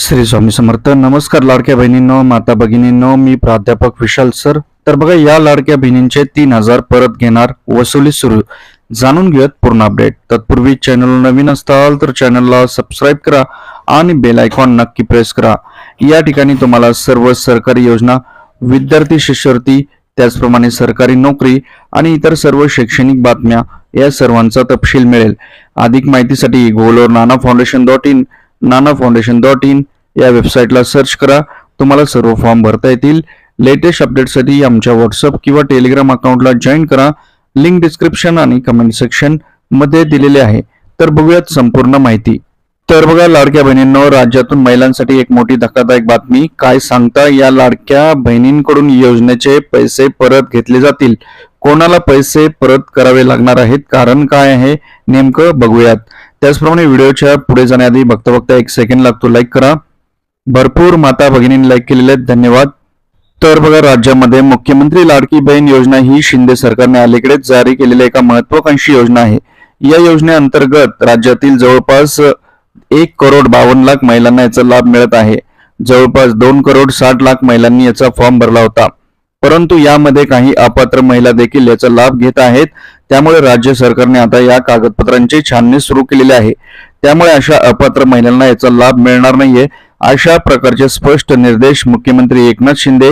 श्री स्वामी समर्थ. नमस्कार लाडक्या बहिणींनो माता भगिनींनो मी प्राध्यापक विशाल सर. तर बघा या लाडक्या बहिणींचे तीन हजार परत घेणार वसुली सुरू. जाणून घेऊयात पूर्ण अपडेट तत्पूर्वी चॅनल नवीन असताल तर चॅनलला सबस्क्राईब करा आणि बेल आयकॉन नक्की प्रेस करा. या ठिकाणी तुम्हाला सर्व सरकारी योजना विद्यार्थी शिष्यवृत्ती त्याचप्रमाणे सरकारी नोकरी आणि इतर सर्व शैक्षणिक बातम्या या सर्वांचा तपशील मिळेल. अधिक माहितीसाठी गोलोर Nana foundation dot in Nana foundation dot in या वेबसाईटला सर्च करा. तुम्हाला सर्व फॉर्म भरता येतील. लेटेस्ट अपडेटसाठी आमच्या व्हॉट्सअप किंवा टेलिग्राम अकाउंटला जॉईन करा. लिंक डिस्क्रिप्शन आणि कमेंट सेक्शनमध्ये दिलेले आहे. तर बघूयात संपूर्ण माहिती. तर बघा लाडक्या बहिणींनो राज्यातून महिलांसाठी एक मोठी धक्कादायक बातमी. काय सांगता या लाडक्या बहिणींकडून योजनेचे पैसे परत घेतले जातील. कोणाला पैसे परत करावे लागणार आहेत? कारण काय आहे? नेमकं बघूयात. त्याचप्रमाणे व्हिडिओच्या पुढे जाण्याआधी बघता बघता एक सेकंड लागतो. लाईक करा. भरपूर माता भगिनींनी लाईक केलेले आहेत. धन्यवाद. तर बघा राज्यामध्ये मुख्यमंत्री लाडकी बहीण योजना ही शिंदे सरकारने अलीकडेच जारी केलेली एका महत्वाकांक्षी योजना आहे. या योजनेअंतर्गत राज्यातील जवळपास एक करोड बावन्न लाख महिलांना याचा लाभ मिळत आहे. जवळपास दोन करोड साठ लाख महिलांनी याचा फॉर्म भरला होता. परंतु यामध्ये काही अपात्र महिला देखील याचा लाभ घेत आहेत. त्यामुळे राज्य सरकारने आता या कागदपत्रांची छाननी सुरू केलेली आहे. त्यामुळे अशा अपात्र महिलांना याचा लाभ मिळणार नाहीये अशा प्रकारचे स्पष्ट निर्देश मुख्यमंत्री एकनाथ शिंदे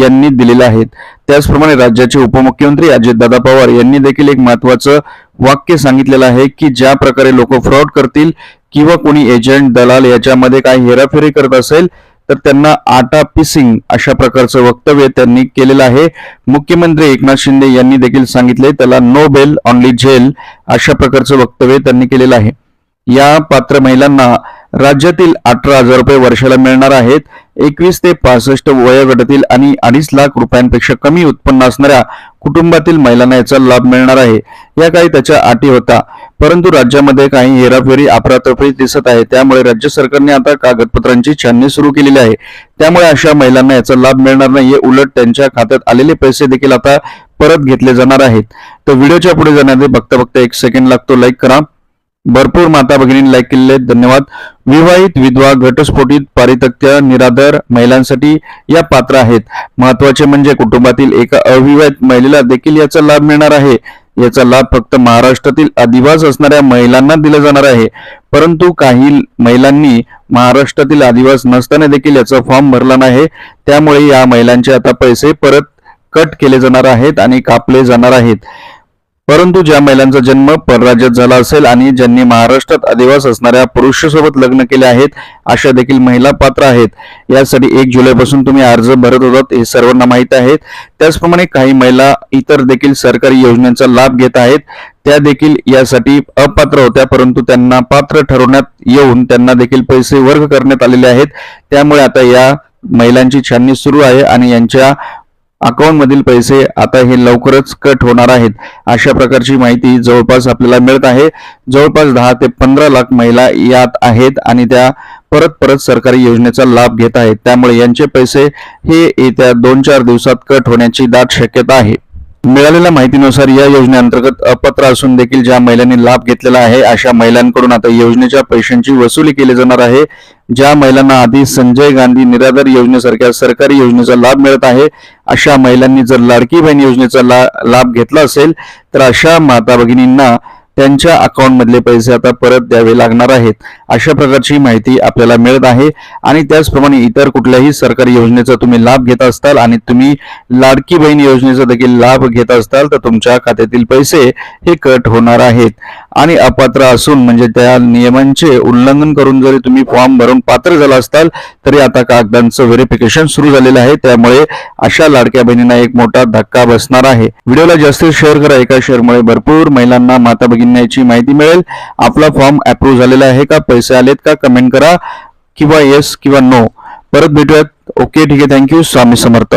यांनी दिलेले आहेत. त्याचप्रमाणे राज्याचे उपमुख्यमंत्री अजितदादा पवार यांनी देखील एक महत्वाचं वाक्य सांगितलेलं आहे की ज्या प्रकारे लोक फ्रॉड करतील किंवा कोणी एजंट दलाल याच्यामध्ये काही हेराफेरी करत असेल तर त्यांना आटा पिसिंग अशा प्रकारचं वक्तव्य त्यांनी केलेलं आहे. मुख्यमंत्री एकनाथ शिंदे यांनी देखील सांगितले त्याला नो बेल ऑनली जेल अशा प्रकारचं वक्तव्य त्यांनी केलेलं आहे. या पात्र महिलांना राज्यातील अठरा हजार रुपये वर्षाला मिळणार आहेत. एकवीस ते पासष्ट वयोगटातील आणि अडीच लाख रुपयांपेक्षा कमी उत्पन्न असणाऱ्या कुटुंबातील महिलांना याचा लाभ मिळणार आहे. या काही त्याच्या अटी होता. परंतु राज्यामध्ये काही हेराफेरी अपरातफरी दिसत आहे. त्यामुळे राज्य सरकारने आता कागदपत्रांची छाननी सुरू केलेली आहे. त्यामुळे अशा महिलांना याचा लाभ मिळणार नाहीये उलट त्यांच्या खात्यात आलेले पैसे देखील आता परत घेतले जाणार आहेत. तर व्हिडिओच्या पुढे जाण्याआधी बघता बघता एक सेकंड लागतो. लाईक करा. भरपूर माता भगिनींना लाईक धन्यवाद. विवाहित विधवा घटस्फोटित पारितक्य निराधार महिलांसाठी या पात्र आहेत. महत्त्वाचे म्हणजे कुटुंबातील एका अविवाहित महिलेला देखील याचा लाभ मिळणार आहे. याचा लाभ फक्त महाराष्ट्रातील अधिवास असणाऱ्या महिलांना दिला जाणार आहे. परंतु काही महिलांनी महाराष्ट्रातील अधिवास नसताना देखील याचा फॉर्म भरला नाही. त्यामुळे या महिलांचे आता पैसे परत कट केले जाणार आहेत आणि कापले जाणार आहेत. परंतु ज्या महिलांचा जन्म परराज्यात झाला असेल आणि ज्यांनी महाराष्ट्रात अधिवास असणाऱ्या पुरुषासोबत लग्न केले आहेत अशा देखील महिला पात्र आहेत. यासाठी एक जुलैपासून तुम्ही अर्ज भरत होतात हे सर्वांना माहीत आहेत. त्याचप्रमाणे काही महिला इतर देखील सरकारी योजनांचा लाभ घेत आहेत. त्या देखील यासाठी अपात्र होत्या परंतु त्यांना पात्र ठरवण्यात येऊन त्यांना देखील पैसे वर्ग करण्यात आलेले आहेत. त्यामुळे आता या महिलांची छाननी सुरू आहे आणि यांच्या अकाउंटमधील पैसे आता हे लवकरच कट होणार आहेत. अशा प्रकारची माहिती जवळपास आपल्याला मिळत आहे. जवळपास दहा ते पंधरा लाख महिला यात आहेत आणि त्या परत परत सरकारी योजनेचा लाभ घेत आहेत. त्यामुळे यांचे पैसे हे येत्या दोन चार दिवसात कट होण्याची दाट शक्यता आहे. मिळालेल्या माहितीनुसार या योजनेअंतर्गत अपात्र असून देखील ज्या महिलांनी लाभ घेतलेला आहे अशा महिलांकडून आता योजनेच्या पैशांची वसुली केली जाणार आहे. ज्या महिलांना आधी संजय गांधी निराधार योजनेसारख्या सरकारी योजनेचा लाभ मिळत आहे अशा महिलांनी जर लाडकी बहीण योजनेचा ला- लाभ घेतला असेल तर अशा माता भगिनींना त्यांच्या अकाउंटमधले पैसे आता परत द्यावे लागणार आहेत. अशा प्रकारची माहिती आपल्याला मिळत आहे. आणि त्याचप्रमाणे इतर कुठल्याही सरकारी योजनेचा तुम्ही लाभ घेत असताल आणि तुम्ही लाडकी बहीण योजनेचा देखील लाभ घेत असताल तर तुमच्या खात्यातील पैसे हे कट होणार आहेत. आणि अपात्र असून म्हणजे त्या नियमांचे उल्लंघन करून जरी तुम्ही फॉर्म भरून पात्र झाला असताल तरी आता कागदांचं व्हेरिफिकेशन सुरू झालेलं आहे. त्यामुळे अशा लाडक्या बहिणींना एक मोठा धक्का बसणार आहे. व्हिडिओला जास्तीत शेअर करा एका शेअरमुळे भरपूर महिलांना माता भगिन्याची माहिती मिळेल. आपला फॉर्म अप्रूव्ह झालेला आहे का? पैसे आलेत का? कमेंट करा. किंवा येस किंवा नो परत भेटूयात. ओके ठीक आहे. Thank you Swami Samarth.